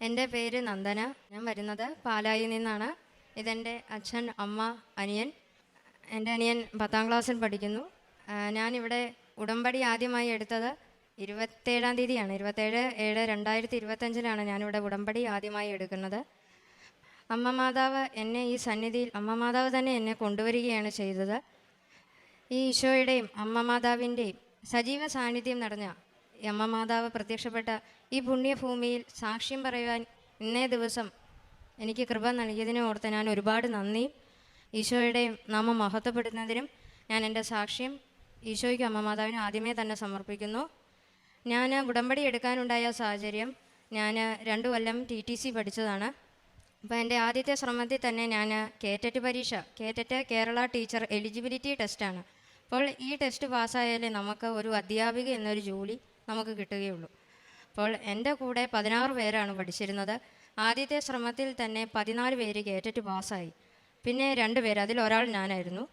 എന്റെ പേര് നന്ദന. ഞാൻ വരുന്നത് പാലായിൽ നിന്നാണ്. ഇതെന്റെ അച്ഛൻ അമ്മ അനിയൻ. എന്റെ അനിയൻ പത്താം ക്ലാസ്സിൽ പഠിക്കുന്നു. ഞാനിവിടെ ഉടമ്പടി ആദ്യമായി എടുത്തത് ഇരുപത്തേഴാം തീയതിയാണ്. ഇരുപത്തേഴ് ഏഴ് രണ്ടായിരത്തി ഇരുപത്തഞ്ചിലാണ് ഞാനിവിടെ ഉടമ്പടി ആദ്യമായി എടുക്കുന്നത്. അമ്മ മാതാവ് എന്നെ ഈ സന്നിധിയിൽ അമ്മ മാതാവ് തന്നെ എന്നെ കൊണ്ടുവരികയാണ് ചെയ്തത്. ഈ ഈശോയുടെയും അമ്മ മാതാവിന്റെയും സജീവ സാന്നിധ്യം നടന്ന ഈ അമ്മ മാതാവ് പ്രത്യക്ഷപ്പെട്ട ഈ പുണ്യഭൂമിയിൽ സാക്ഷ്യം പറയുവാൻ ഇന്നേ ദിവസം എനിക്ക് കൃപ നൽകിയതിനെ ഓർത്ത് ഞാൻ ഒരുപാട് നന്ദി. ഈശോയുടെയും നാമം മഹത്വപ്പെടുന്നതിനും ഞാൻ എന്റെ സാക്ഷ്യം ഈശോയ്ക്കും അമ്മ മാതാവിനും ആദ്യമേ തന്നെ സമർപ്പിക്കുന്നു. ഞാൻ ഉടമ്പടി എടുക്കാനുണ്ടായ സാഹചര്യം ഞാൻ രണ്ടു കൊല്ലം ടി ടി സി പഠിച്ചതാണ്. അപ്പോൾ എന്റെ ആദ്യത്തെ ശ്രമത്തിൽ തന്നെ ഞാൻ കേറ്ററ്റ് പരീക്ഷ കേറ്ററ്റ് കേരള ടീച്ചർ എലിജിബിലിറ്റി ടെസ്റ്റാണ്. അപ്പോൾ ഈ ടെസ്റ്റ് പാസ്സായാലേ നമുക്ക് ഒരു അധ്യാപിക എന്നൊരു ജോലി നമുക്ക് കിട്ടുകയുള്ളൂ. അപ്പോൾ എന്റെ കൂടെ പതിനാറ് പേരാണ് പഠിച്ചിരുന്നത്. ആദ്യത്തെ ശ്രമത്തിൽ തന്നെ പതിനാല് പേര് കയറ്റിട്ട് പാസ്സായി. പിന്നെ രണ്ട് പേര് ഒരാൾ ഞാനായിരുന്നു.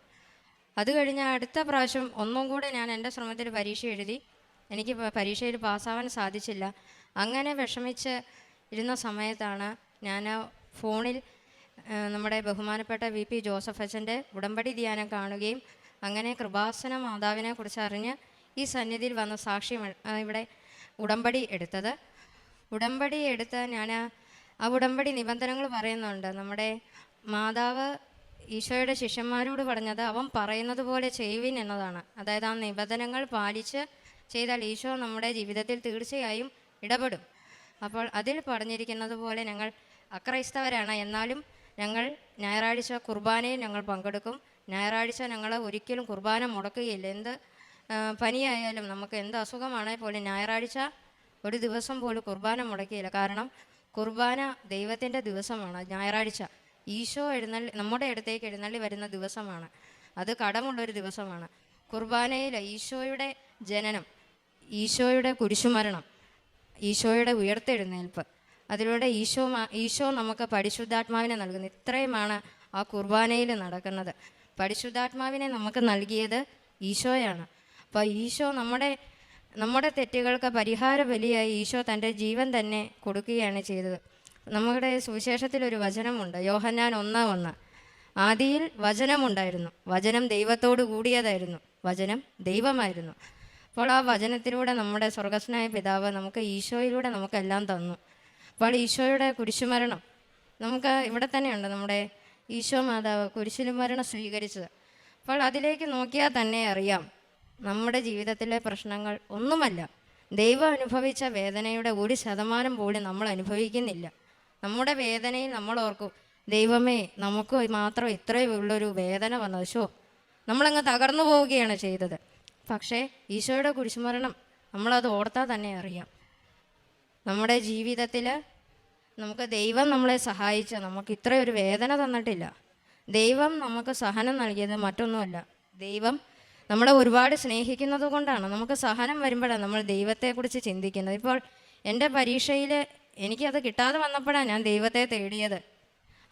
അത് കഴിഞ്ഞ അടുത്ത പ്രാവശ്യം ഒന്നും കൂടെ ഞാൻ എന്റെ ശ്രമത്തിൽ പരീക്ഷ എഴുതി. എനിക്ക് പരീക്ഷയിൽ പാസ്സാവാൻ സാധിച്ചില്ല. അങ്ങനെ വിഷമിച്ച് ഇരുന്ന സമയത്താണ് ഞാൻ ഫോണിൽ നമ്മുടെ ബഹുമാനപ്പെട്ട വി പി ജോസഫ് അച്ഛന്റെ ഉടമ്പടി ധ്യാനം കാണുകയും അങ്ങനെ കൃപാസന മാതാവിനെ കുറിച്ച് അറിഞ്ഞ് ഈ സന്നിധിയിൽ വന്ന സാക്ഷി ഇവിടെ ഉടമ്പടി എടുത്തത്. ഉടമ്പടി എടുത്ത് ഞാൻ ആ ഉടമ്പടി നിബന്ധനകൾ പറയുന്നുണ്ട്. നമ്മുടെ മാതാവ് ഈശോയുടെ ശിഷ്യന്മാരോട് പറഞ്ഞത് അവൻ പറയുന്നത് പോലെ ചെയ്യുവിൻ എന്നതാണ്. അതായത് ആ നിബന്ധനകൾ പാലിച്ച് ചെയ്താൽ ഈശോ നമ്മുടെ ജീവിതത്തിൽ തീർച്ചയായും ഇടപെടും. അപ്പോൾ അതിൽ പറഞ്ഞിരിക്കുന്നത് പോലെ ഞങ്ങൾ അക്രൈസ്തവരാണ്. എന്നാലും ഞങ്ങൾ ഞായറാഴ്ച കുർബാനയിൽ ഞങ്ങൾ പങ്കെടുക്കും. ഞായറാഴ്ച ഞങ്ങൾ ഒരിക്കലും കുർബാന മുടക്കുകയില്ല. എന്ത് പനിയായാലും നമുക്ക് എന്ത് അസുഖമാണെങ്കിൽ പോലും ഞായറാഴ്ച ഒരു ദിവസം പോലും കുർബാന മുടക്കിയില്ല. കാരണം കുർബാന ദൈവത്തിന്റെ ദിവസമാണ്. ഞായറാഴ്ച ഈശോ എഴുന്നള്ളി നമ്മുടെ അടുത്തേക്ക് എഴുന്നള്ളി വരുന്ന ദിവസമാണ്. അത് കടമുള്ളൊരു ദിവസമാണ്. കുർബാനയിൽ ഈശോയുടെ ജനനം ഈശോയുടെ കുരിശുമരണം ഈശോയുടെ ഉയർത്തെഴുന്നേൽപ്പ് അതിലൂടെ ഈശോ ഈശോ നമുക്ക് പരിശുദ്ധാത്മാവിനെ നൽകുന്നു. ഇത്രയുമാണ് ആ കുർബാനയിൽ നടക്കുന്നത്. പരിശുദ്ധാത്മാവിനെ നമുക്ക് നൽകിയത് ഈശോയാണ്. അപ്പോൾ ഈശോ നമ്മുടെ നമ്മുടെ തെറ്റുകൾക്ക് പരിഹാര ബലിയായി ഈശോ തന്റെ ജീവൻ തന്നെ കൊടുക്കുകയാണ് ചെയ്തത്. നമ്മുടെ സുവിശേഷത്തിൽ ഒരു വചനമുണ്ട് യോഹന്നാൻ ഒന്നാം ഒന്ന്. ആദിയിൽ വചനമുണ്ടായിരുന്നു വചനം ദൈവത്തോട് കൂടിയതായിരുന്നു വചനം ദൈവമായിരുന്നു. അപ്പോൾ ആ വചനത്തിലൂടെ നമ്മുടെ സ്വർഗസ്നായ പിതാവ് നമുക്ക് ഈശോയിലൂടെ നമുക്കെല്ലാം തന്നു. അപ്പോൾ ഈശോയുടെ കുരിശുമരണം നമുക്ക് ഇവിടെ തന്നെയുണ്ട് നമ്മുടെ ഈശോ മാതാവ് കുരിശിലു മരണം സ്വീകരിച്ചത്. അപ്പോൾ അതിലേക്ക് നോക്കിയാൽ തന്നെ അറിയാം നമ്മുടെ ജീവിതത്തിലെ പ്രശ്നങ്ങൾ ഒന്നുമല്ല. ദൈവം അനുഭവിച്ച വേദനയുടെ ഒരു ശതമാനം പോലും നമ്മൾ അനുഭവിക്കുന്നില്ല. നമ്മുടെ വേദനയിൽ നമ്മൾ ഓർക്കും ദൈവമേ നമുക്ക് മാത്രം ഇത്രയും ഉള്ളൊരു വേദന വന്നത്. ഷോ നമ്മളങ്ങ് തകർന്നു പോവുകയാണ് ചെയ്തത്. പക്ഷേ ഈശോയുടെ കുരിശുമരണം നമ്മളത് ഓർത്താൽ തന്നെ അറിയാം. നമ്മുടെ ജീവിതത്തിൽ നമുക്ക് ദൈവം നമ്മളെ സഹായിച്ച നമുക്ക് ഇത്രയൊരു വേദന തന്നിട്ടില്ല. ദൈവം നമുക്ക് സഹനം നൽകിയത് മറ്റൊന്നുമല്ല. ദൈവം നമ്മളെ ഒരുപാട് സ്നേഹിക്കുന്നത് കൊണ്ടാണ്. നമുക്ക് സഹനം വരുമ്പോഴാണ് നമ്മൾ ദൈവത്തെക്കുറിച്ച് ചിന്തിക്കുന്നത്. ഇപ്പോൾ എന്റെ പരീക്ഷയിൽ എനിക്കത് കിട്ടാതെ വന്നപ്പോഴാണ് ഞാൻ ദൈവത്തെ തേടിയത്.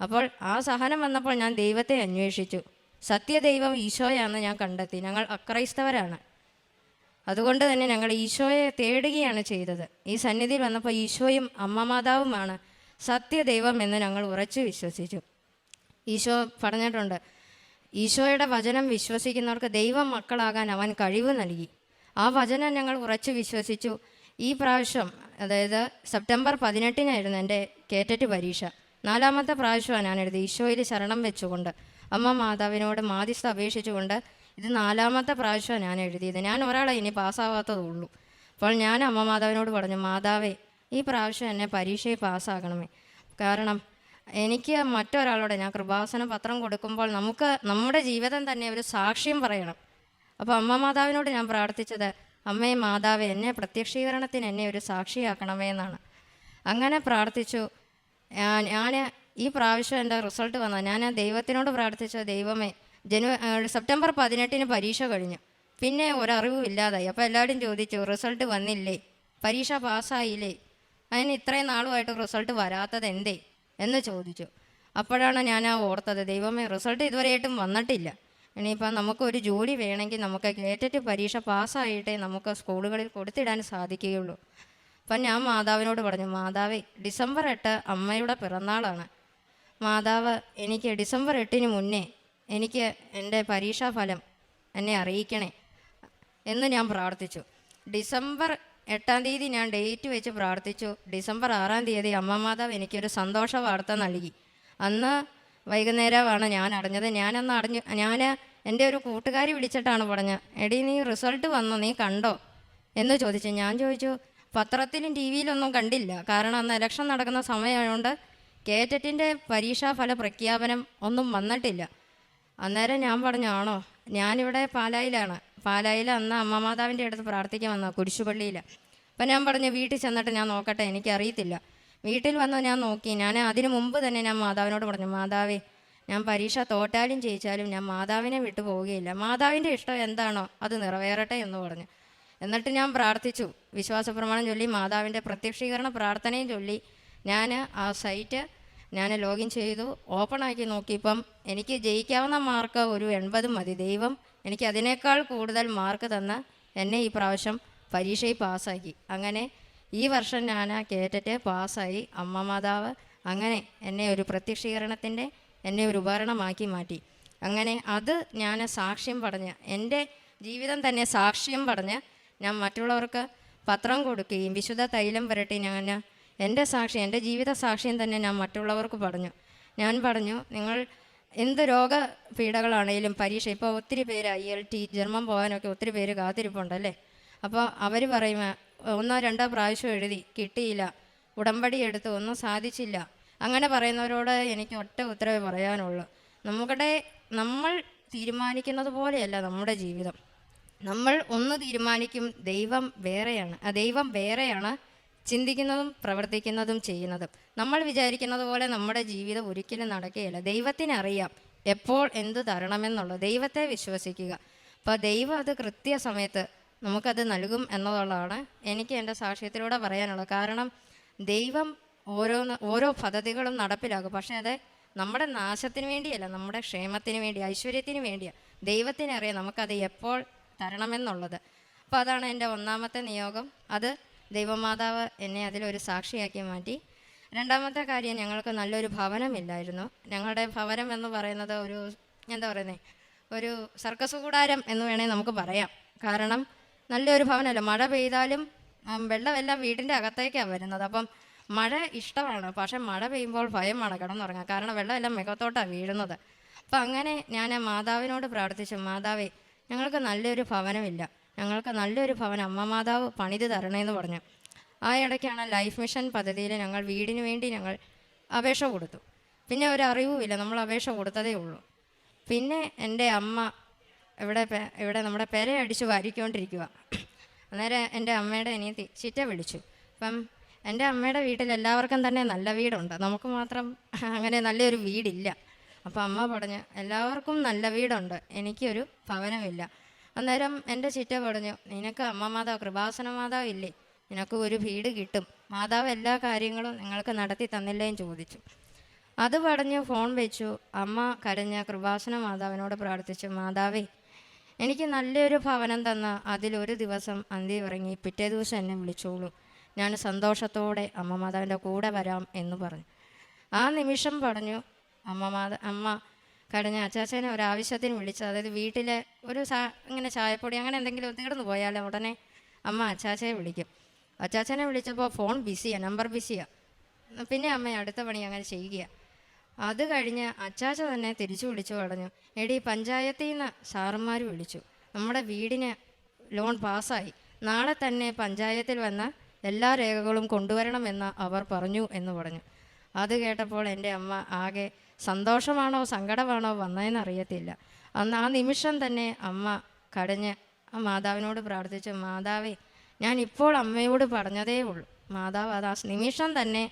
അപ്പോൾ ആ സഹനം വന്നപ്പോൾ ഞാൻ ദൈവത്തെ അന്വേഷിച്ചു. സത്യദൈവം ഈശോയാണെന്ന് ഞാൻ കണ്ടെത്തി. ഞങ്ങൾ അക്രൈസ്തവരാണ്. അതുകൊണ്ട് തന്നെ ഞങ്ങൾ ഈശോയെ തേടുകയാണ് ചെയ്തത്. ഈ സന്നിധിയിൽ വന്നപ്പോൾ ഈശോയും അമ്മ മാതാവുമാണ് സത്യദൈവം എന്ന് ഞങ്ങൾ ഉറച്ചു വിശ്വസിച്ചു. ഈശോ പറഞ്ഞിട്ടുണ്ട് ഈശോയുടെ വചനം വിശ്വസിക്കുന്നവർക്ക് ദൈവം മക്കളാകാൻ അവൻ കഴിവ് നൽകി. ആ വചനം ഞങ്ങൾ ഉറച്ചു വിശ്വസിച്ചു. ഈ പ്രാവശ്യം അതായത് സെപ്റ്റംബർ പതിനെട്ടിനായിരുന്നു എന്റെ കേറ്ററ്റ് പരീക്ഷ. നാലാമത്തെ പ്രാവശ്യമാണ് ഞാൻ എഴുതി ഈശോയിൽ ശരണം വെച്ചുകൊണ്ട് അമ്മ മാതാവിനോട് മാധ്യസ്ഥ അപേക്ഷിച്ചുകൊണ്ട് ഇത് നാലാമത്തെ പ്രാവശ്യമാണ് ഞാൻ എഴുതിയത്. ഞാൻ ഒരാളെ ഇനി പാസ്സാവാത്തതുള്ളൂ അപ്പോൾ ഞാൻ അമ്മ മാതാവിനോട് പറഞ്ഞു മാതാവേ ഈ പ്രാവശ്യം എന്നെ പരീക്ഷയിൽ പാസ്സാകണമേ. കാരണം എനിക്ക് മറ്റൊരാളോട് ഞാൻ കൃപാസന പത്രം കൊടുക്കുമ്പോൾ നമുക്ക് നമ്മുടെ ജീവിതം തന്നെ ഒരു സാക്ഷ്യം പറയണം. അപ്പോൾ അമ്മ മാതാവിനോട് ഞാൻ പ്രാർത്ഥിച്ചത് അമ്മേ മാതാവ് എന്നെ പ്രത്യക്ഷീകരണത്തിന് എന്നെ ഒരു സാക്ഷിയാക്കണമേ എന്നാണ്. അങ്ങനെ പ്രാർത്ഥിച്ചു. ഞാൻ ഈ പ്രാവശ്യം എന്റെ റിസൾട്ട് വന്നത് ഞാൻ ദൈവത്തിനോട് പ്രാർത്ഥിച്ച ദൈവമേ ജനു ഏഹ് സെപ്റ്റംബർ പതിനെട്ടിന് പരീക്ഷ കഴിഞ്ഞു. പിന്നെ ഒരറിവും ഇല്ലാതായി. അപ്പോൾ എല്ലാവരും ചോദിച്ചു റിസൾട്ട് വന്നില്ലേ? പരീക്ഷ പാസ്സായില്ലേ? അതിന് ഇത്രയും നാളുമായിട്ട് റിസൾട്ട് വരാത്തത് എന്തേ എന്ന് ചോദിച്ചു. അപ്പോഴാണ് ഞാൻ ആ ഓർത്തത് ദൈവമേ റിസൾട്ട് ഇതുവരെയായിട്ടും വന്നിട്ടില്ല. ഇനിയിപ്പോൾ നമുക്കൊരു ജോലി വേണമെങ്കിൽ നമുക്ക് കേറ്ററ്റ് പരീക്ഷ പാസ്സായിട്ടേ നമുക്ക് സ്കൂളുകളിൽ കൊടുത്തിടാൻ സാധിക്കുകയുള്ളൂ. അപ്പം ഞാൻ മാതാവിനോട് പറഞ്ഞു മാതാവേ ഡിസംബർ എട്ട് അമ്മയുടെ പിറന്നാളാണ്. മാതാവ് എനിക്ക് ഡിസംബർ എട്ടിന് മുന്നേ എനിക്ക് എന്റെ പരീക്ഷാഫലം എന്നെ അറിയിക്കണേ എന്ന് ഞാൻ പ്രാർത്ഥിച്ചു. ഡിസംബർ എട്ടാം തീയതി ഞാൻ ഡേറ്റ് വെച്ച് പ്രാർത്ഥിച്ചു. ഡിസംബർ ആറാം തീയതി അമ്മ മാതാവ് എനിക്കൊരു സന്തോഷ വാർത്ത നൽകി. അന്ന് വൈകുന്നേരമാണ് ഞാൻ അടഞ്ഞത് ഞാനന്ന് അടഞ്ഞു ഞാൻ എന്റെ ഒരു കൂട്ടുകാരി വിളിച്ചിട്ടാണ് പറഞ്ഞത് എടി നീ റിസൾട്ട് വന്നു? നീ കണ്ടോ? എന്ന് ചോദിച്ചു. ഞാൻ ചോദിച്ചു പത്രത്തിലും ടി വിയിലൊന്നും കണ്ടില്ല. കാരണം അന്ന് ഇലക്ഷൻ നടക്കുന്ന സമയമായതുകൊണ്ട് കേറ്ററ്റിന്റെ പരീക്ഷാഫല പ്രഖ്യാപനം ഒന്നും വന്നിട്ടില്ല. അന്നേരം ഞാൻ പറഞ്ഞു ആണോ? ഞാനിവിടെ പാലായിലാണ്. പാലായിൽ അന്ന് അമ്മമാതാവിന്റെ അടുത്ത് പ്രാർത്ഥിക്കാൻ വന്ന കുരിശുപള്ളിയിൽ. അപ്പം ഞാൻ പറഞ്ഞു വീട്ടിൽ ചെന്നിട്ട് ഞാൻ നോക്കട്ടെ എനിക്കറിയത്തില്ല. വീട്ടിൽ വന്ന് ഞാൻ നോക്കി. ഞാൻ അതിന് മുമ്പ് തന്നെ ഞാൻ മാതാവിനോട് പറഞ്ഞു മാതാവേ ഞാൻ പരീക്ഷ തോറ്റാലും ജയിച്ചാലും ഞാൻ മാതാവിനെ വിട്ടു പോവുകയില്ല. മാതാവിന്റെ ഇഷ്ടം എന്താണോ അത് നിറവേറട്ടെ എന്ന് പറഞ്ഞു. എന്നിട്ട് ഞാൻ പ്രാർത്ഥിച്ചു. വിശ്വാസപ്രമാണം ചൊല്ലി മാതാവിന്റെ പ്രത്യക്ഷീകരണ പ്രാർത്ഥനയും ചൊല്ലി. ഞാൻ ആ സൈറ്റ് ഞാൻ ലോഗിൻ ചെയ്തു. ഓപ്പൺ ആക്കി നോക്കിയപ്പം എനിക്ക് ജയിക്കാവുന്ന മാർക്ക് ഒരു എൺപത് മതി. ദൈവം എനിക്ക് അതിനേക്കാൾ കൂടുതൽ മാർക്ക് തന്ന എന്നെ ഈ പ്രാവശ്യം പരീക്ഷയിൽ പാസ്സാക്കി. അങ്ങനെ ഈ വർഷം ഞാൻ ആ കേറ്ററ്റ് പാസ്സായി. അമ്മ മാതാവ് അങ്ങനെ എന്നെ ഒരു പ്രത്യക്ഷീകരണത്തിന്റെ എന്നെ ഒരു ഉപകരണമാക്കി മാറ്റി. അങ്ങനെ അത് ഞാൻ സാക്ഷ്യം പറഞ്ഞ് എന്റെ ജീവിതം തന്നെ സാക്ഷ്യം പറഞ്ഞ് ഞാൻ മറ്റുള്ളവർക്ക് പത്രം കൊടുക്കുകയും വിശുദ്ധ തൈലം വരട്ടി ഞാൻ എന്റെ സാക്ഷി എന്റെ ജീവിത സാക്ഷ്യം തന്നെ ഞാൻ മറ്റുള്ളവർക്ക് പറഞ്ഞു. ഞാൻ പറഞ്ഞു നിങ്ങൾ എന്ത് രോഗ പീഡകളാണെങ്കിലും പരീക്ഷ ഇപ്പോൾ ഒത്തിരി പേര് ഐ എൽ ടി ജർമ്മൻ പോകാനൊക്കെ ഒത്തിരി പേര് കാത്തിരിപ്പുണ്ടല്ലേ? അപ്പോൾ അവർ പറയും ഒന്നോ രണ്ടോ പ്രാവശ്യം എഴുതി കിട്ടിയില്ല ഉടമ്പടി എടുത്ത് ഒന്നും സാധിച്ചില്ല. അങ്ങനെ പറയുന്നവരോട് എനിക്ക് ഒറ്റ ഉത്തരവേ പറയാനുള്ളൂ. നമ്മുടെ നമ്മൾ തീരുമാനിക്കുന്നത് പോലെയല്ല നമ്മുടെ ജീവിതം. നമ്മൾ ഒന്ന് തീരുമാനിക്കും ദൈവം വേറെയാണ് ആ ദൈവം വേറെയാണ് ചിന്തിക്കുന്നതും പ്രവർത്തിക്കുന്നതും ചെയ്യുന്നതും. നമ്മൾ വിചാരിക്കുന്നത് പോലെ നമ്മുടെ ജീവിതം ഒരിക്കലും നടക്കുകയില്ല. ദൈവത്തിനറിയാം എപ്പോൾ എന്ത് തരണമെന്നുള്ളത്. ദൈവത്തെ വിശ്വസിക്കുക. അപ്പോൾ ദൈവം അത് കൃത്യസമയത്ത് നമുക്കത് നൽകും എന്നുള്ളതാണ് എനിക്ക് എന്റെ സാക്ഷ്യത്തിലൂടെ പറയാനുള്ളത്. കാരണം ദൈവം ഓരോന്ന് ഓരോ പദ്ധതികളും നടപ്പിലാക്കും. പക്ഷേ അത് നമ്മുടെ നാശത്തിന് വേണ്ടിയല്ല നമ്മുടെ ക്ഷേമത്തിന് വേണ്ടി ഐശ്വര്യത്തിന് വേണ്ടിയാണ് ദൈവത്തിനറിയാം നമുക്കത് എപ്പോൾ തരണമെന്നുള്ളത്. അപ്പോൾ അതാണ് എന്റെ ഒന്നാമത്തെ നിയോഗം. അത് ദൈവമാതാവ് എന്നെ അതിലൊരു സാക്ഷിയാക്കി മാറ്റി. രണ്ടാമത്തെ കാര്യം ഞങ്ങൾക്ക് നല്ലൊരു ഭവനമില്ലായിരുന്നു ഞങ്ങളുടെ ഭവനം എന്ന് പറയുന്നത് ഒരു എന്താ പറയുന്നത് ഒരു സർക്കസ് കൂടാരം എന്ന് വേണേൽ നമുക്ക് പറയാം. കാരണം നല്ലൊരു ഭവനമല്ല. മഴ പെയ്താലും വെള്ളമെല്ലാം വീടിന്റെ അകത്തേക്കാണ് വരുന്നത്. അപ്പം മഴ ഇഷ്ടമാണ്. പക്ഷേ മഴ പെയ്യുമ്പോൾ ഭയമാണ് കിടന്നുറങ്ങാൻ കാരണം വെള്ളമെല്ലാം മുഖത്തോട്ടാണ് വീഴുന്നത്. അപ്പം അങ്ങനെ ഞാൻ മാതാവിനോട് പ്രാർത്ഥിച്ചു. മാതാവേ ഞങ്ങൾക്ക് നല്ലൊരു ഭവനമില്ല. ഞങ്ങൾക്ക് നല്ലൊരു ഭവനം അമ്മ മാതാവ് പണിത് തരണേന്ന് പറഞ്ഞു. ആ ഇടയ്ക്കാണ് ലൈഫ് മിഷൻ പദ്ധതിയിൽ ഞങ്ങൾ വീടിന് വേണ്ടി ഞങ്ങൾ അപേക്ഷ കൊടുത്തു. പിന്നെ ഒരു അറിവുമില്ല നമ്മൾ അപേക്ഷ കൊടുത്തതേ ഉള്ളൂ. പിന്നെ എന്റെ അമ്മ ഇവിടെ ഇവിടെ നമ്മുടെ പെര അടിച്ച് വാരിക്കൊണ്ടിരിക്കുക അന്നേരം എന്റെ അമ്മയുടെ അനിയത്തി ചിറ്റ വിളിച്ചു. അപ്പം എന്റെ അമ്മയുടെ വീട്ടിൽ എല്ലാവർക്കും തന്നെ നല്ല വീടുണ്ട്. നമുക്ക് മാത്രം അങ്ങനെ നല്ലൊരു വീടില്ല. അപ്പോൾ അമ്മ പറഞ്ഞു എല്ലാവർക്കും നല്ല വീടുണ്ട്. എനിക്കൊരു ഭവനമില്ല. അന്നേരം എന്റെ ചിറ്റ പറഞ്ഞു നിനക്ക് അമ്മ മാതാവ് കൃപാസന മാതാവ് ഇല്ലേ? നിനക്ക് ഒരു വീട് കിട്ടും. മാതാവ് എല്ലാ കാര്യങ്ങളും നിങ്ങൾക്ക് നടത്തി തന്നില്ലേന്ന് ചോദിച്ചു. അത് പറഞ്ഞ് ഫോൺ വെച്ചു. അമ്മ കരഞ്ഞ കൃപാസന മാതാവിനോട് പ്രാർത്ഥിച്ചു മാതാവേ എനിക്ക് നല്ലൊരു ഭവനം തന്ന അതിലൊരു ദിവസം അന്തി ഉറങ്ങി പിറ്റേ ദിവസം എന്നെ വിളിച്ചോളൂ. ഞാൻ സന്തോഷത്തോടെ അമ്മ മാതാവിന്റെ കൂടെ വരാം എന്ന് പറഞ്ഞു. ആ നിമിഷം പറഞ്ഞു അമ്മ അമ്മ കടഞ്ഞ അച്ചാച്ചനെ ഒരു ആവശ്യത്തിന് വിളിച്ചു അതായത് വീട്ടിലെ ഒരു സാ ഇങ്ങനെ ചായപ്പൊടി അങ്ങനെ എന്തെങ്കിലും തീർന്നു പോയാൽ ഉടനെ അമ്മ അച്ചാച്ചയെ വിളിക്കും. അച്ചാച്ചനെ വിളിച്ചപ്പോൾ ഫോൺ ബിസിയാണ് നമ്പർ ബിസിയാണ് പിന്നെ അമ്മ അടുത്ത പണി അങ്ങനെ ചെയ്യുക അത് കഴിഞ്ഞ് അച്ചാച്ച തന്നെ തിരിച്ചു വിളിച്ചു പറഞ്ഞു. എടി പഞ്ചായത്തിൽ നിന്ന് സാറന്മാർ വിളിച്ചു. നമ്മുടെ വീടിന് ലോൺ പാസ്സായി. നാളെ തന്നെ പഞ്ചായത്തിൽ വന്ന എല്ലാ രേഖകളും കൊണ്ടുവരണമെന്ന് അവർ പറഞ്ഞു എന്ന് പറഞ്ഞു. അത് കേട്ടപ്പോൾ എന്റെ അമ്മ ആകെ സന്തോഷമാണോ സങ്കടമാണോ വന്നതെന്ന് അറിയത്തില്ല അന്ന് ആ നിമിഷം തന്നെ അമ്മ കടഞ്ഞ് ആ മാതാവിനോട് പ്രാർത്ഥിച്ചു മാതാവേ ഞാൻ ഇപ്പോൾ അമ്മയോട് പറഞ്ഞതേ ഉള്ളൂ. മാതാവ് അത് ആ നിമിഷം തന്നെ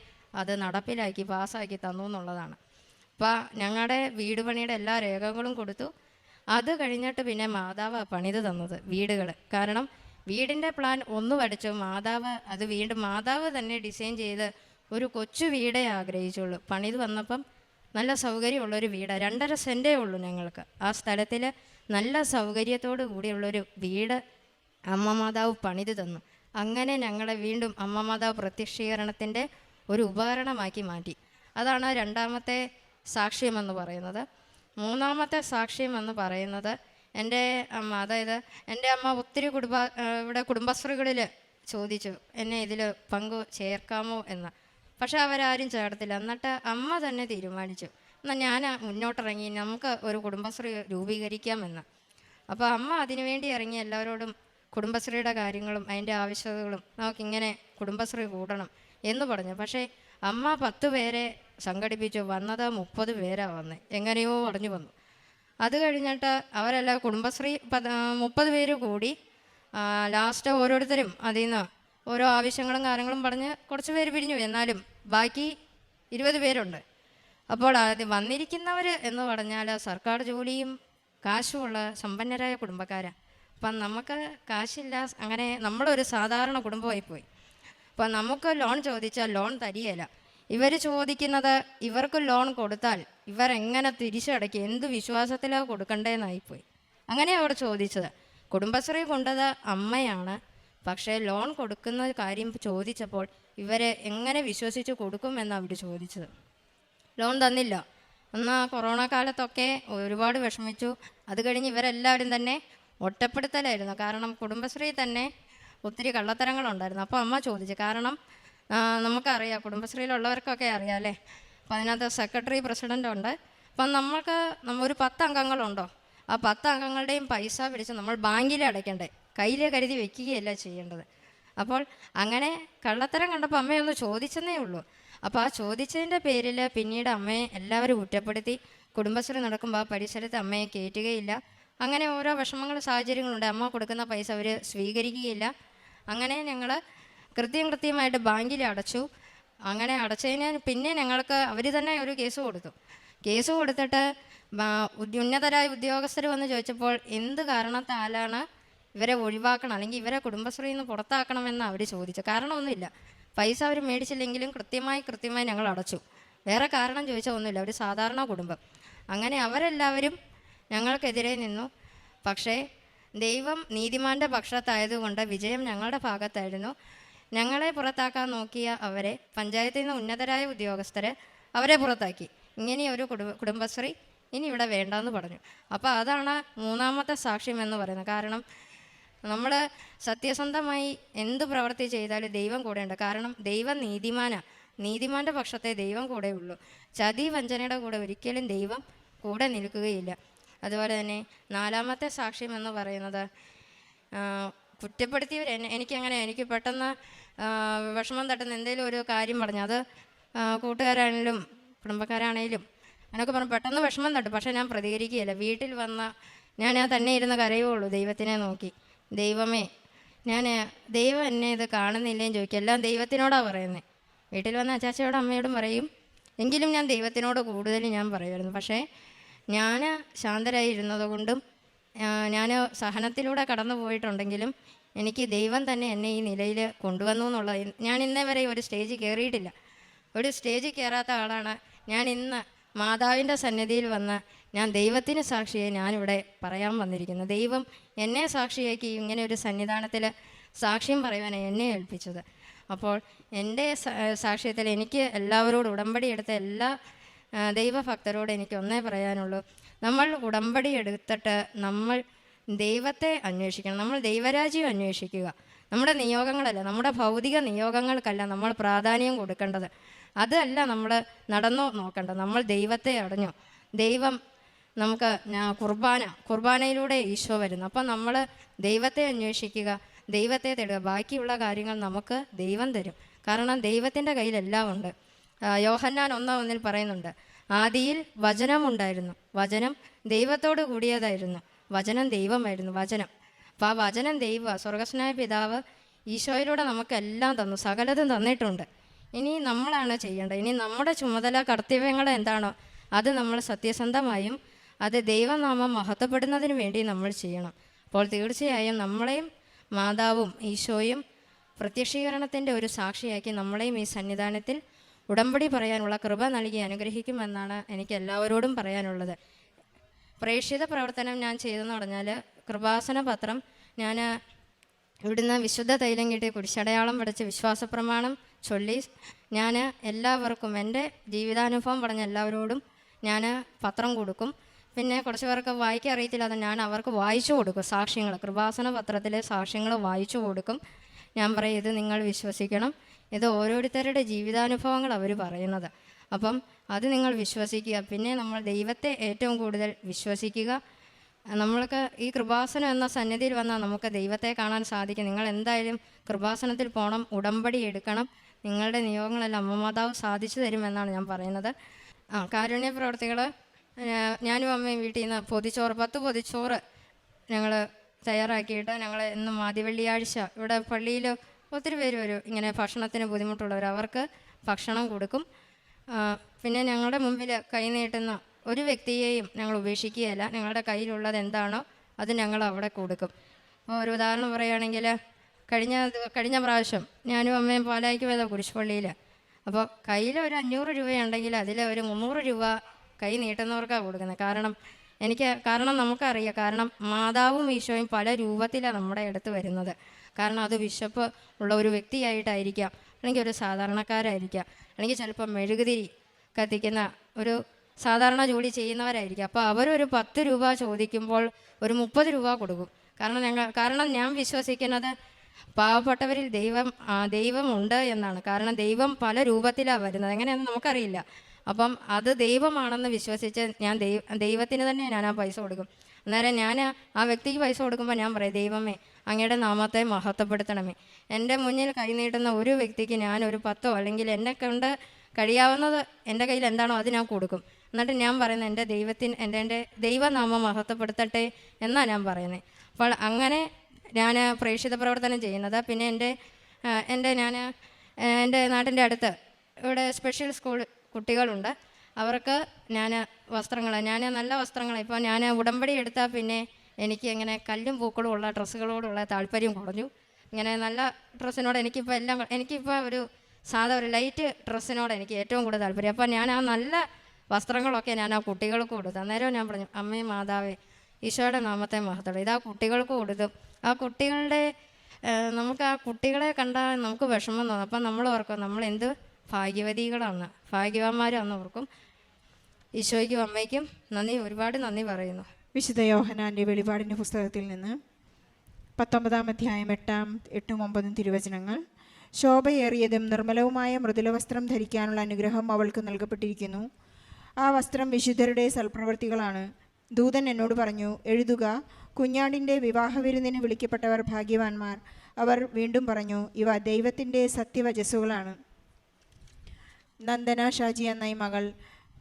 അത് നടപ്പിലാക്കി പാസ്സാക്കി തന്നു എന്നുള്ളതാണ്. അപ്പോൾ ഞങ്ങളുടെ വീട് പണിയുടെ എല്ലാ രേഖകളും കൊടുത്തു. അത് കഴിഞ്ഞിട്ട് പിന്നെ മാതാവ് പണിത് തന്നത് വീടുകൾ കാരണം വീടിന്റെ പ്ലാൻ ഒന്ന് പഠിച്ചു മാതാവ് അത് വീണ്ടും മാതാവ് തന്നെ ഡിസൈൻ ചെയ്ത് ഒരു കൊച്ചു വീടേ ആഗ്രഹിച്ചുള്ളൂ. പണിത് വന്നപ്പം നല്ല സൗകര്യമുള്ളൊരു വീടാണ് രണ്ടര സെന്റേ ഉള്ളൂ ഞങ്ങൾക്ക്. ആ സ്ഥലത്തിൽ നല്ല സൗകര്യത്തോടു കൂടിയുള്ളൊരു വീട് അമ്മ മാതാവ് പണിത് തന്നു. അങ്ങനെ ഞങ്ങളെ വീണ്ടും അമ്മ മാതാവ് പ്രത്യക്ഷീകരണത്തിന്റെ ഒരു ഉപകരണമാക്കി മാറ്റി. അതാണ് രണ്ടാമത്തെ സാക്ഷ്യമെന്ന് പറയുന്നത്. മൂന്നാമത്തെ സാക്ഷ്യം എന്ന് പറയുന്നത് എന്റെ അമ്മ അതായത് എന്റെ അമ്മ ഒത്തിരി കുടുംബ ഇവിടെ കുടുംബശ്രീകളിൽ ചോദിച്ചു എന്നെ ഇതിൽ പങ്കു ചേർക്കാമോ? എന്ന്. പക്ഷെ അവരാരും ചേർത്തില്ല. എന്നിട്ട് അമ്മ തന്നെ തീരുമാനിച്ചു. എന്നാൽ ഞാൻ മുന്നോട്ടിറങ്ങി നമുക്ക് ഒരു കുടുംബശ്രീ രൂപീകരിക്കാമെന്ന്. അപ്പോൾ അമ്മ അതിനുവേണ്ടി ഇറങ്ങി എല്ലാവരോടും കുടുംബശ്രീയുടെ കാര്യങ്ങളും അതിന്റെ ആവശ്യതകളും നമുക്കിങ്ങനെ കുടുംബശ്രീ കൂടണം എന്ന് പറഞ്ഞു. പക്ഷേ അമ്മ പത്ത് പേരെ സംഘടിപ്പിച്ചു. വന്നത് മുപ്പത് പേരാണ് വന്നത് എങ്ങനെയോ പറഞ്ഞു വന്നു. അത് കഴിഞ്ഞിട്ട് അവരെല്ലാം കുടുംബശ്രീ പത് മുപ്പത് പേര് കൂടി ലാസ്റ്റ് ഓരോരുത്തരും അതിൽ നിന്ന് ഓരോ ആവശ്യങ്ങളും കാര്യങ്ങളും പറഞ്ഞ് കുറച്ച് പേര് പിരിഞ്ഞു എന്നാലും ബാക്കി ഇരുപത് പേരുണ്ട്. അപ്പോൾ അത് വന്നിരിക്കുന്നവർ എന്ന് പറഞ്ഞാൽ സർക്കാർ ജോലിയും കാശുമുള്ള സമ്പന്നരായ കുടുംബക്കാരാണ് അപ്പം നമുക്ക് കാശില്ല അങ്ങനെ നമ്മളൊരു സാധാരണ കുടുംബമായി പോയി. അപ്പം നമുക്ക് ലോൺ ചോദിച്ചാൽ ലോൺ തരികയില്ല. ഇവർ ചോദിക്കുന്നത് ഇവർക്ക് ലോൺ കൊടുത്താൽ ഇവർ എങ്ങനെ തിരിച്ചടയ്ക്കും? എന്ത് വിശ്വാസത്തിലാണ് കൊടുക്കണ്ടേന്നായിപ്പോയി. അങ്ങനെയാണ് അവർ ചോദിച്ചത്. കുടുംബശ്രീ കൊണ്ടത് അമ്മയാണ്. പക്ഷേ ലോൺ കൊടുക്കുന്ന കാര്യം ചോദിച്ചപ്പോൾ ഇവരെ എങ്ങനെ വിശ്വസിച്ച് കൊടുക്കുമെന്ന് അവർ ചോദിച്ചത്. ലോൺ തന്നില്ല. അന്ന് ആ കൊറോണ കാലത്തൊക്കെ ഒരുപാട് വിഷമിച്ചു. അത് കഴിഞ്ഞ് ഇവരെല്ലാവരും തന്നെ ഒറ്റപ്പെടുത്തലായിരുന്നു. കാരണം കുടുംബശ്രീ തന്നെ ഒത്തിരി കള്ളത്തരങ്ങളുണ്ടായിരുന്നു. അപ്പോൾ അമ്മ ചോദിച്ചു. കാരണം നമുക്കറിയാം കുടുംബശ്രീയിലുള്ളവർക്കൊക്കെ അറിയാം അല്ലേ? അപ്പം അതിനകത്ത് സെക്രട്ടറി പ്രസിഡന്റ് ഉണ്ട്. അപ്പം നമ്മൾക്ക് നമ്മ ഒരു പത്ത് അംഗങ്ങളുണ്ടോ? ആ പത്ത് അംഗങ്ങളുടെയും പൈസ പിടിച്ച് നമ്മൾ ബാങ്കിൽ അടയ്ക്കണ്ടേ? കയ്യിൽ കരുതി വെക്കുകയല്ല ചെയ്യേണ്ടത്. അപ്പോൾ അങ്ങനെ കള്ളത്തരം കണ്ടപ്പോൾ അമ്മയൊന്ന് ചോദിച്ചെന്നേ ഉള്ളൂ. അപ്പോൾ ആ ചോദിച്ചതിന്റെ പേരിൽ പിന്നീട് അമ്മയെ എല്ലാവരും കുറ്റപ്പെടുത്തി. കുടുംബശ്രീ നടക്കുമ്പോൾ ആ പരിസരത്ത് അമ്മയെ കയറ്റുകയില്ല. അങ്ങനെ ഓരോ വിഷമങ്ങൾ സാഹചര്യങ്ങളുണ്ട്. അമ്മ കൊടുക്കുന്ന പൈസ അവർ സ്വീകരിക്കുകയില്ല. അങ്ങനെ ഞങ്ങൾ കൃത്യം കൃത്യമായിട്ട് ബാങ്കിൽ അടച്ചു. അങ്ങനെ അടച്ചതിന് പിന്നെ ഞങ്ങൾക്ക് അവർ തന്നെ ഒരു കേസ് കൊടുത്തു. കേസ് കൊടുത്തിട്ട് ഉന്നതരായ ഉദ്യോഗസ്ഥർ വന്ന് ചോദിച്ചപ്പോൾ എന്ത് കാരണത്താലാണ് ഇവരെ ഒഴിവാക്കണം അല്ലെങ്കിൽ ഇവരെ കുടുംബശ്രീയിൽ നിന്ന് പുറത്താക്കണമെന്ന് അവർ ചോദിച്ചു. കാരണമൊന്നുമില്ല. പൈസ അവർ മേടിച്ചില്ലെങ്കിലും കൃത്യമായി കൃത്യമായി ഞങ്ങൾ അടച്ചു. വേറെ കാരണം ചോദിച്ചാൽ ഒന്നുമില്ല. ഒരു സാധാരണ കുടുംബം. അങ്ങനെ അവരെല്ലാവരും ഞങ്ങൾക്കെതിരെ നിന്നു. പക്ഷേ ദൈവം നീതിമാന്റെ പക്ഷത്തായതുകൊണ്ട് വിജയം ഞങ്ങളുടെ ഭാഗത്തായിരുന്നു. ഞങ്ങളെ പുറത്താക്കാൻ നോക്കിയ അവരെ പഞ്ചായത്തിൽ നിന്ന് ഉന്നതരായ ഉദ്യോഗസ്ഥരെ അവരെ പുറത്താക്കി. ഇങ്ങനെ ഒരു കുടുംബ കുടുംബശ്രീ ഇനി ഇവിടെ വേണ്ടെന്ന് പറഞ്ഞു. അപ്പോൾ അതാണ് മൂന്നാമത്തെ സാക്ഷ്യം എന്ന് പറയുന്നത്. കാരണം നമ്മൾ സത്യസന്ധമായി എന്ത് പ്രവൃത്തി ചെയ്താലും ദൈവം കൂടെയുണ്ട്. കാരണം ദൈവം നീതിമാനാണ് നീതിമാന്റെ പക്ഷത്തെ ദൈവം കൂടെ ഉള്ളൂ. ചതി വഞ്ചനയുടെ കൂടെ ഒരിക്കലും ദൈവം കൂടെ നിൽക്കുകയില്ല. അതുപോലെ തന്നെ നാലാമത്തെ സാക്ഷ്യം എന്ന് പറയുന്നത് കുറ്റപ്പെടുത്തിയവർ എനിക്കങ്ങനെ എനിക്ക് പെട്ടെന്ന് വിഷമം തട്ടുന്ന എന്തെങ്കിലും ഒരു കാര്യം പറഞ്ഞു അത് കൂട്ടുകാരാണെങ്കിലും കുടുംബക്കാരാണെങ്കിലും എന്നൊക്കെ പറഞ്ഞു പെട്ടെന്ന് വിഷമം തട്ടും. പക്ഷേ ഞാൻ പ്രതികരിക്കുകയില്ല. വീട്ടിൽ വന്ന ഞാൻ തന്നെ ഇരുന്ന് കരയുള്ളൂ ദൈവത്തിനെ നോക്കി. ദൈവമേ ഞാൻ ദൈവം എന്നെ ഇത് കാണുന്നില്ലേന്ന് ചോദിക്കും. എല്ലാം ദൈവത്തിനോടാണ് പറയുന്നത് വീട്ടിൽ വന്ന അച്ചാച്ചയോടും അമ്മയോടും പറയും. എങ്കിലും ഞാൻ ദൈവത്തിനോട് കൂടുതൽ ഞാൻ പറയുമായിരുന്നു. പക്ഷേ ഞാൻ ശാന്തരായി ഇരുന്നതുകൊണ്ടും ഞാൻ സഹനത്തിലൂടെ കടന്നു പോയിട്ടുണ്ടെങ്കിലും എനിക്ക് ദൈവം തന്നെ എന്നെ ഈ നിലയിൽ കൊണ്ടുവന്നു എന്നുള്ള ഞാൻ ഇന്നേ വരെ ഒരു സ്റ്റേജ് കയറിയിട്ടില്ല. ഒരു സ്റ്റേജിൽ കയറാത്ത ആളാണ് ഞാൻ ഇന്ന്. മാതാവിന്റെ സന്നിധിയിൽ വന്ന് ഞാൻ ദൈവത്തിന് സാക്ഷിയെ ഞാനിവിടെ പറയാൻ വന്നിരിക്കുന്നു. ദൈവം എന്നെ സാക്ഷിയാക്കി ഇങ്ങനെ ഒരു സന്നിധാനത്തിൽ സാക്ഷ്യം പറയുവാനാണ് എന്നെ ഏൽപ്പിച്ചത്. അപ്പോൾ എന്റെ സാക്ഷ്യത്തിൽ എനിക്ക് എല്ലാവരോടും ഉടമ്പടി എടുത്ത എല്ലാ ദൈവഭക്തരോടും എനിക്ക് ഒന്നേ പറയാനുള്ളൂ. നമ്മൾ ഉടമ്പടി എടുത്തിട്ട് നമ്മൾ ദൈവത്തെ അന്വേഷിക്കണം. നമ്മൾ ദൈവരാജ്യം അന്വേഷിക്കുക. നമ്മുടെ നിയോഗങ്ങളല്ല നമ്മുടെ ഭൗതിക നിയോഗങ്ങൾക്കല്ല നമ്മൾ പ്രാധാന്യം കൊടുക്കേണ്ടത്. അതല്ല നമ്മൾ നടന്നോ നോക്കേണ്ടത്. നമ്മൾ ദൈവത്തെ അടഞ്ഞോ ദൈവം നമുക്ക് കുർബാന കുർബാനയിലൂടെ ഈശോ വരുന്നു. അപ്പം നമ്മൾ ദൈവത്തെ അന്വേഷിക്കുക ദൈവത്തെ തേടുക. ബാക്കിയുള്ള കാര്യങ്ങൾ നമുക്ക് ദൈവം തരും. കാരണം ദൈവത്തിന്റെ കയ്യിലെല്ലാം ഉണ്ട്. യോഹന്നാൻ ഒന്നാം ഒന്നിൽ പറയുന്നുണ്ട് ആദിയിൽ വചനമുണ്ടായിരുന്നു. വചനം ദൈവത്തോട് കൂടിയതായിരുന്നു. വചനം ദൈവമായിരുന്നു. വചനം. അപ്പോൾ ആ വചനം ദൈവ സ്വർഗസ്നായ പിതാവ് ഈശോയിലൂടെ നമുക്കെല്ലാം തന്നു. സകലതും തന്നിട്ടുണ്ട്. ഇനി നമ്മളാണ് ചെയ്യേണ്ടത്. ഇനി നമ്മുടെ ചുമതല കർത്തവ്യങ്ങൾ എന്താണോ അത് നമ്മൾ സത്യസന്ധമായും അത് ദൈവനാമം മഹത്വപ്പെടുന്നതിന് വേണ്ടി നമ്മൾ ചെയ്യണം. അപ്പോൾ തീർച്ചയായും നമ്മളെയും മാതാവും ഈശോയും പ്രത്യക്ഷീകരണത്തിന്റെ ഒരു സാക്ഷിയാക്കി നമ്മളെയും ഈ സന്നിധാനത്തിൽ ഉടമ്പടി പറയാനുള്ള കൃപ നൽകി അനുഗ്രഹിക്കുമെന്നാണ് എനിക്ക് എല്ലാവരോടും പറയാനുള്ളത്. പ്രേക്ഷിത പ്രവർത്തനം ഞാൻ ചെയ്തെന്ന് പറഞ്ഞാൽ കൃപാസന പത്രം ഞാൻ ഇവിടുന്ന് വിശുദ്ധ തൈലം കിട്ടി കുരിശടയാളം പഠിച്ച് വിശ്വാസപ്രമാണം ചൊല്ലി ഞാൻ എല്ലാവർക്കും എന്റെ ജീവിതാനുഭവം പറഞ്ഞ എല്ലാവരോടും ഞാൻ പത്രം കൊടുക്കും. പിന്നെ കുറച്ച് പേർക്ക് വായിക്കാൻ അറിയത്തില്ല അത് ഞാൻ അവർക്ക് വായിച്ചു കൊടുക്കും. സാക്ഷ്യങ്ങൾ കൃപാസന പത്രത്തിലെ സാക്ഷ്യങ്ങൾ വായിച്ചു കൊടുക്കും. ഞാൻ പറയും ഇത് നിങ്ങൾ വിശ്വസിക്കണം. ഇത് ഓരോരുത്തരുടെ ജീവിതാനുഭവങ്ങൾ അവർ പറയുന്നത്. അപ്പം അത് നിങ്ങൾ വിശ്വസിക്കുക. പിന്നെ നമ്മൾ ദൈവത്തെ ഏറ്റവും കൂടുതൽ വിശ്വസിക്കുക. നമ്മൾക്ക് ഈ കൃപാസനം എന്ന സന്നിധിയിൽ വന്നാൽ നമുക്ക് ദൈവത്തെ കാണാൻ സാധിക്കും. നിങ്ങൾ എന്തായാലും കൃപാസനത്തിൽ പോകണം ഉടമ്പടി എടുക്കണം. നിങ്ങളുടെ നിയോഗങ്ങളെല്ലാം അമ്മമാതാവ് സാധിച്ചു തരുമെന്നാണ് ഞാൻ പറയുന്നത്. ആ കാരുണ്യ പ്രവർത്തികൾ ഞാനും അമ്മയും വീട്ടിൽ നിന്ന് പൊതിച്ചോറ് പത്ത് പൊതിച്ചോറ് ഞങ്ങൾ തയ്യാറാക്കിയിട്ട് ഞങ്ങൾ ഇന്ന് ആദ്യ വെള്ളിയാഴ്ച ഇവിടെ പള്ളിയിൽ ഒത്തിരി പേര് വരും. ഇങ്ങനെ ഭക്ഷണത്തിന് ബുദ്ധിമുട്ടുള്ളവർ അവർക്ക് ഭക്ഷണം കൊടുക്കും. പിന്നെ ഞങ്ങളുടെ മുമ്പിൽ കൈനീട്ടുന്ന ഒരു വ്യക്തിയെയും ഞങ്ങൾ ഉപേക്ഷിക്കുകയല്ല. ഞങ്ങളുടെ കയ്യിലുള്ളത് എന്താണോ അത് ഞങ്ങൾ അവിടെ കൊടുക്കും. അപ്പോൾ ഒരു ഉദാഹരണം പറയുകയാണെങ്കിൽ കഴിഞ്ഞ കഴിഞ്ഞ പ്രാവശ്യം ഞാനും അമ്മയും പാലായിക്ക് കുരിശ് കുരിശുപള്ളിയിൽ അപ്പോൾ കയ്യിൽ ഒരു അഞ്ഞൂറ് രൂപയുണ്ടെങ്കിൽ അതിൽ ഒരു മുന്നൂറ് രൂപ കൈ നീട്ടുന്നവർക്കാണ് കൊടുക്കുന്നത്. കാരണം എനിക്ക് കാരണം നമുക്കറിയാം കാരണം മാതാവും ഈശോയും പല രൂപത്തിലാണ് നമ്മുടെ അടുത്ത് വരുന്നത്. കാരണം അത് വിശപ്പ് ഉള്ള ഒരു വ്യക്തിയായിട്ടായിരിക്കാം അല്ലെങ്കിൽ ഒരു സാധാരണക്കാരായിരിക്കാം അല്ലെങ്കിൽ ചിലപ്പോൾ മെഴുകുതിരി കത്തിക്കുന്ന ഒരു സാധാരണ ജോലി ചെയ്യുന്നവരായിരിക്കാം. അപ്പോൾ അവരൊരു പത്ത് രൂപ ചോദിക്കുമ്പോൾ ഒരു മുപ്പത് രൂപ കൊടുക്കും. കാരണം ഞങ്ങൾ കാരണം ഞാൻ വിശ്വസിക്കുന്നത് പാവപ്പെട്ടവരിൽ ദൈവം ദൈവമുണ്ട് എന്നാണ്. കാരണം ദൈവം പല രൂപത്തിലാണ് വരുന്നത്. എങ്ങനെയാണെന്ന് നമുക്കറിയില്ല. അപ്പം അത് ദൈവമാണെന്ന് വിശ്വസിച്ച് ഞാൻ ദൈവ ദൈവത്തിന് തന്നെ ഞാൻ ആ പൈസ കൊടുക്കും. അന്നേരം ഞാൻ ആ വ്യക്തിക്ക് പൈസ കൊടുക്കുമ്പോൾ ഞാൻ പറയും ദൈവമേ അങ്ങയുടെ നാമത്തെ മഹത്വപ്പെടുത്തണമേ. എന്റെ മുന്നിൽ കൈനീട്ടുന്ന ഒരു വ്യക്തിക്ക് ഞാൻ ഒരു പത്തോ അല്ലെങ്കിൽ എന്നെ കൊണ്ട് കഴിയാവുന്നത് എന്റെ കയ്യിൽ എന്താണോ അത് ഞാൻ കൊടുക്കും. എന്നിട്ട് ഞാൻ പറയുന്നത് എന്റെ ദൈവത്തിന് എന്റെ എന്റെ ദൈവനാമം മഹത്വപ്പെടുത്തട്ടെ എന്നാണ് ഞാൻ പറയുന്നത് അപ്പോൾ അങ്ങനെ ഞാൻ പ്രേക്ഷിത പ്രവർത്തനം ചെയ്യുന്നത്. പിന്നെ എന്റെ എന്റെ ഞാൻ എന്റെ നാട്ടിന്റെ അടുത്ത് ഇവിടെ സ്പെഷ്യൽ സ്കൂൾ കുട്ടികളുണ്ട്. അവർക്ക് ഞാൻ വസ്ത്രങ്ങൾ ഞാൻ നല്ല വസ്ത്രങ്ങൾ ഇപ്പോൾ ഞാൻ ഉടമ്പടി എടുത്താൽ പിന്നെ എനിക്ക് ഇങ്ങനെ കല്ലും പൂക്കളും ഉള്ള ഡ്രസ്സുകളോടുള്ള താല്പര്യം കുറഞ്ഞു. ഇങ്ങനെ നല്ല ഡ്രസ്സിനോട് എനിക്കിപ്പോൾ എല്ലാം എനിക്കിപ്പോൾ ഒരു സാധാ ഒരു ലൈറ്റ് ഡ്രസ്സിനോട് എനിക്ക് ഏറ്റവും കൂടുതൽ താല്പര്യം. അപ്പോൾ ഞാൻ ആ നല്ല വസ്ത്രങ്ങളൊക്കെ ഞാൻ ആ കുട്ടികൾക്ക് കൊടുത്തു. അന്നേരം ഞാൻ പറഞ്ഞു അമ്മേ മാതാവേ ഈശോയുടെ നാമത്തെ മഹത്തോടെ ഇത് ആ കുട്ടികൾക്ക് കൊടുത്തു. ആ കുട്ടികളുടെ നമുക്ക് ആ കുട്ടികളെ കണ്ടാൽ നമുക്ക് വിഷമം തോന്നും. അപ്പം നമ്മൾ ഓർക്കും നമ്മൾ എന്ത് ഭാഗ്യവതികളാണ്. ഭാഗ്യവാന്മാരാണ് അവർക്കും. ഈശോയ്ക്കും അമ്മയ്ക്കും നന്ദി ഒരുപാട് നന്ദി പറയുന്നു. വിശുദ്ധ യോഹനാന്റെ വെളിപാടിന്റെ പുസ്തകത്തിൽ നിന്ന് പത്തൊമ്പതാം അധ്യായം എട്ടാം എട്ടും ഒമ്പതും തിരുവചനങ്ങൾ. ശോഭയേറിയതും നിർമ്മലവുമായ മൃദുല വസ്ത്രം ധരിക്കാനുള്ള അനുഗ്രഹം അവൾക്ക് നൽകപ്പെട്ടിരിക്കുന്നു. ആ വസ്ത്രം വിശുദ്ധരുടെ സൽപ്രവൃത്തികളാണ് ദൂതൻ എന്നോട് പറഞ്ഞു എഴുതുക. കുഞ്ഞാടിന്റെ വിവാഹവിരുന്നിന് വിളിക്കപ്പെട്ടവർ ഭാഗ്യവാന്മാർ. അവർ വീണ്ടും പറഞ്ഞു ഇവ ദൈവത്തിന്റെ സത്യവചസ്സുകളാണ്. നന്ദന ഷാജി എന്ന ഈ മകൾ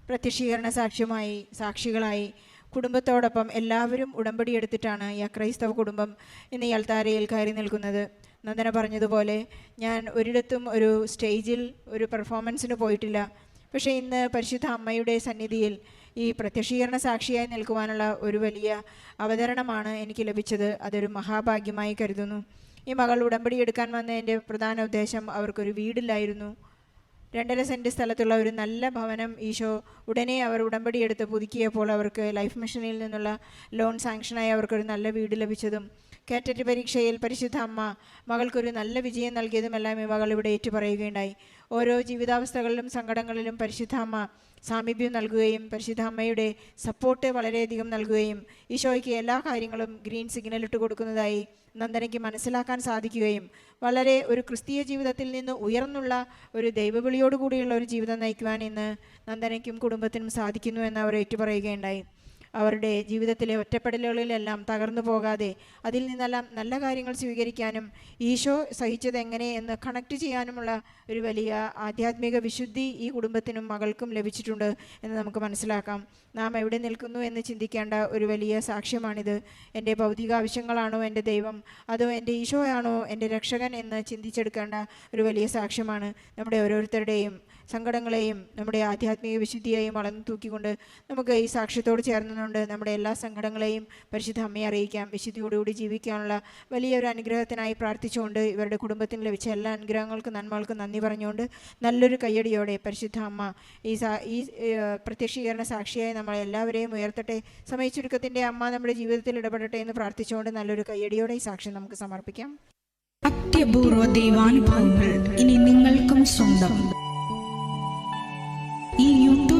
പ്രത്യക്ഷീകരണ സാക്ഷ്യമായി സാക്ഷികളായി. കുടുംബത്തോടൊപ്പം എല്ലാവരും ഉടമ്പടി എടുത്തിട്ടാണ് ഈ അക്രൈസ്തവ കുടുംബം ഇന്ന് ഈ താരയിൽ കയറി നിൽക്കുന്നത്. നന്ദന പറഞ്ഞതുപോലെ ഞാൻ ഒരിടത്തും ഒരു സ്റ്റേജിൽ ഒരു പെർഫോമൻസിന് പോയിട്ടില്ല. പക്ഷേ ഇന്ന് പരിശുദ്ധ അമ്മയുടെ സന്നിധിയിൽ ഈ പ്രത്യക്ഷീകരണ സാക്ഷിയായി നിൽക്കുവാനുള്ള ഒരു വലിയ അവതരണമാണ് എനിക്ക് ലഭിച്ചത്. അതൊരു മഹാഭാഗ്യമായി കരുതുന്നു. ഈ മകൾ ഉടമ്പടി എടുക്കാൻ വന്നതിന്റെ പ്രധാന ഉദ്ദേശം അവർക്കൊരു വീടില്ലായിരുന്നു. രണ്ടര സെന്റ് സ്ഥലത്തുള്ള ഒരു നല്ല ഭവനം ഈശോ ഉടനെ അവർ ഉടമ്പടി എടുത്ത് പുതുക്കിയപ്പോൾ അവർക്ക് ലൈഫ് മിഷനിൽ നിന്നുള്ള ലോൺ സാങ്ഷനായി അവർക്കൊരു നല്ല വീട് ലഭിച്ചതും കാറ്ററ്റ് പരീക്ഷയിൽ പരിശുദ്ധ അമ്മ മകൾക്കൊരു നല്ല വിജയം നൽകിയതുമെല്ലാം ഈ മകൾ ഇവിടെ ഏറ്റുപറയുകയുണ്ടായി. ഓരോ ജീവിതാവസ്ഥകളിലും സങ്കടങ്ങളിലും പരിശുദ്ധ അമ്മ സാമീപ്യം നൽകുകയും പരിശുദ്ധ അമ്മയുടെ സപ്പോർട്ട് വളരെയധികം നൽകുകയും ഈശോയ്ക്ക് എല്ലാ കാര്യങ്ങളും ഗ്രീൻ സിഗ്നൽ ഇട്ട് കൊടുക്കുന്നതായി നന്ദനയ്ക്ക് മനസ്സിലാക്കാൻ സാധിക്കുകയും വളരെ ഒരു ക്രിസ്തീയ ജീവിതത്തിൽ നിന്ന് ഉയർന്നുള്ള ഒരു ദൈവവിളിയോടുകൂടിയുള്ള ഒരു ജീവിതം നയിക്കുവാൻ ഇന്ന് നന്ദനയ്ക്കും കുടുംബത്തിനും സാധിക്കുന്നു എന്ന് അവർ ഏറ്റുപറയുകയുണ്ടായി. അവരുടെ ജീവിതത്തിലെ ഒറ്റപ്പെടലുകളിലെല്ലാം തകർന്നു പോകാതെ അതിൽ നിന്നെല്ലാം നല്ല കാര്യങ്ങൾ സ്വീകരിക്കാനും ഈശോ സഹിച്ചത് എങ്ങനെ എന്ന് കണക്ട് ചെയ്യാനുമുള്ള ഒരു വലിയ ആധ്യാത്മിക വിശുദ്ധി ഈ കുടുംബത്തിനും മകൾക്കും ലഭിച്ചിട്ടുണ്ട് എന്ന് നമുക്ക് മനസ്സിലാക്കാം. നാം എവിടെ നിൽക്കുന്നു എന്ന് ചിന്തിക്കേണ്ട ഒരു വലിയ സാക്ഷ്യമാണിത്. എന്റെ ഭൗതിക ആവശ്യങ്ങളാണോ എന്റെ ദൈവം? അതോ എന്റെ ഈശോയാണോ എന്റെ രക്ഷകൻ എന്ന് ചിന്തിച്ചെടുക്കേണ്ട ഒരു വലിയ സാക്ഷ്യമാണ് നമ്മുടെ ഓരോരുത്തരുടെയും സങ്കടങ്ങളെയും നമ്മുടെ ആധ്യാത്മിക വിശുദ്ധിയെയും വളർന്നു തൂക്കിക്കൊണ്ട് നമുക്ക് ഈ സാക്ഷ്യത്തോട് ചേർന്നുകൊണ്ട് നമ്മുടെ എല്ലാ സങ്കടങ്ങളെയും പരിശുദ്ധ അമ്മയെ അറിയിക്കാം. വിശുദ്ധിയോടുകൂടി ജീവിക്കാനുള്ള വലിയൊരു അനുഗ്രഹത്തിനായി പ്രാർത്ഥിച്ചുകൊണ്ട് ഇവരുടെ കുടുംബത്തിന് ലഭിച്ച എല്ലാ അനുഗ്രഹങ്ങൾക്കും നന്മകൾക്കും നന്ദി പറഞ്ഞുകൊണ്ട് നല്ലൊരു കയ്യടിയോടെ പരിശുദ്ധ അമ്മ ഈ സാ ഈ പ്രത്യക്ഷീകരണ സാക്ഷിയായി നമ്മളെ എല്ലാവരെയും ഉയർത്തട്ടെ. സമയ ചുരുക്കത്തിന്റെ അമ്മ നമ്മുടെ ജീവിതത്തിൽ ഇടപെടട്ടെ എന്ന് പ്രാർത്ഥിച്ചുകൊണ്ട് നല്ലൊരു കയ്യടിയോടെ ഈ സാക്ഷ്യം നമുക്ക് സമർപ്പിക്കാം. അത്യപൂർവ ദൈവാനുഭവങ്ങൾ ഇനി നിങ്ങൾക്കും സ്വന്തം.